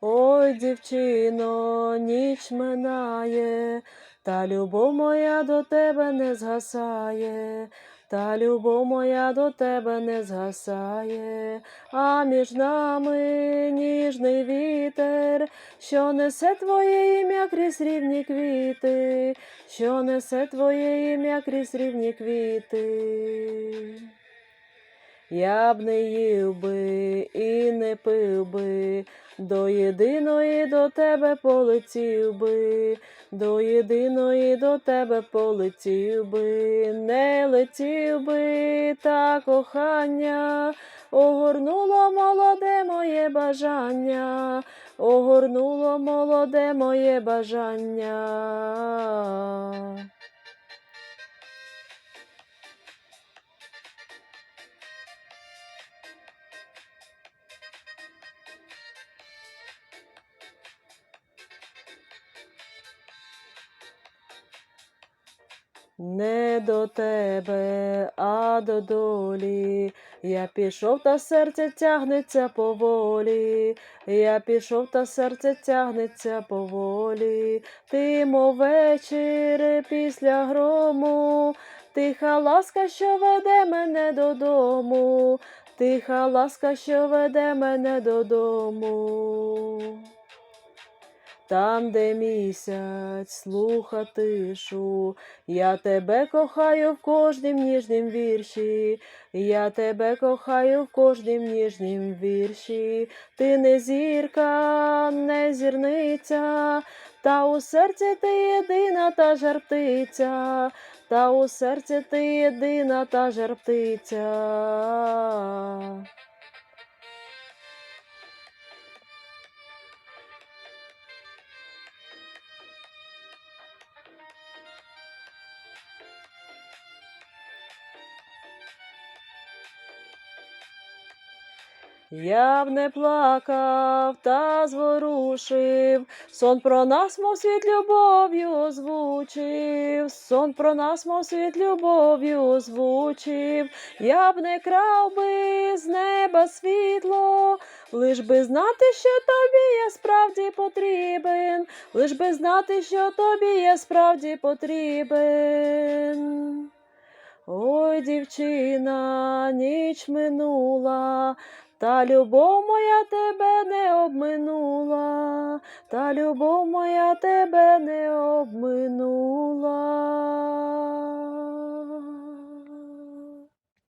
Ой, дівчино, ніч минає, та любов моя до тебе не згасає, та любов моя до тебе не згасає, а між нами ніжний вітер, що несе твоє ім'я крізь рівні квіти, що несе твоє ім'я крізь рівні квіти. Я б не їв би і не пив би, до єдиної до тебе полетів би, до єдиної до тебе полетів би, не летів би, та кохання огорнуло молоде моє бажання, огорнуло молоде моє бажання. Не до тебе, а до долі. Я пішов, та серце тягнеться поволі. Я пішов, та серце тягнеться поволі. Ти, мов вечір після грому, тиха ласка, що веде мене додому, тиха ласка, що веде мене додому. Там, де місяць слуха тишу, я тебе кохаю в кожнім ніжнім вірші, я тебе кохаю в кожнім ніжнім вірші, ти не зірка, не зірниця, та у серці ти єдина та жар птиця, та у серці ти єдина та жар Я б не плакав та зворушив, сон про нас, мов світ любов'ю озвучив, сон про нас, мов світ любов'ю озвучив, я б не крав би з неба світло, лиш би знати, що тобі я справді потрібен, лиш би знати, що тобі я справді потрібен. Ой, дівчина, ніч минула, та любов моя тебе не обминула, та любов моя тебе не обминула.